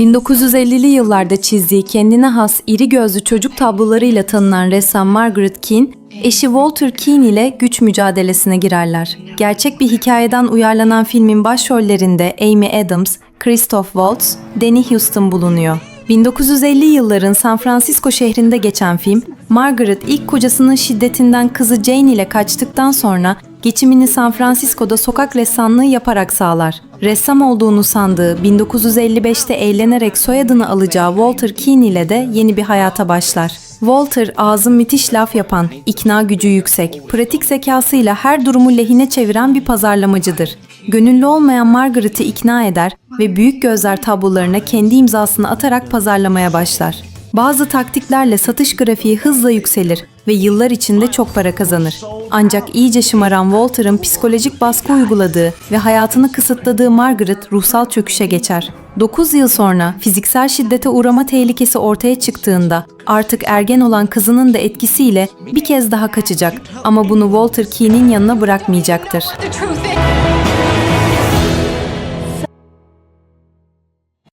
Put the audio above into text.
1950'li yıllarda çizdiği kendine has iri gözlü çocuk tablolarıyla tanınan ressam Margaret Keane, eşi Walter Keane ile güç mücadelesine girerler. Gerçek bir hikayeden uyarlanan filmin başrollerinde Amy Adams, Christoph Waltz, Danny Houston bulunuyor. 1950 yılların San Francisco şehrinde geçen film, Margaret ilk kocasının şiddetinden kızı Jane ile kaçtıktan sonra geçimini San Francisco'da sokak ressamlığı yaparak sağlar. Ressam olduğunu sandığı 1955'te evlenerek soyadını alacağı Walter Keane ile de yeni bir hayata başlar. Walter ağzı müthiş laf yapan, ikna gücü yüksek, pratik zekasıyla her durumu lehine çeviren bir pazarlamacıdır. Gönüllü olmayan Margaret'ı ikna eder ve büyük gözler tablolarına kendi imzasını atarak pazarlamaya başlar. Bazı taktiklerle satış grafiği hızla yükselir ve yıllar içinde çok para kazanır. Ancak iyice şımaran Walter'ın psikolojik baskı uyguladığı ve hayatını kısıtladığı Margaret ruhsal çöküşe geçer. 9 yıl sonra fiziksel şiddete uğrama tehlikesi ortaya çıktığında artık ergen olan kızının da etkisiyle bir kez daha kaçacak ama bunu Walter Keane'in yanına bırakmayacaktır.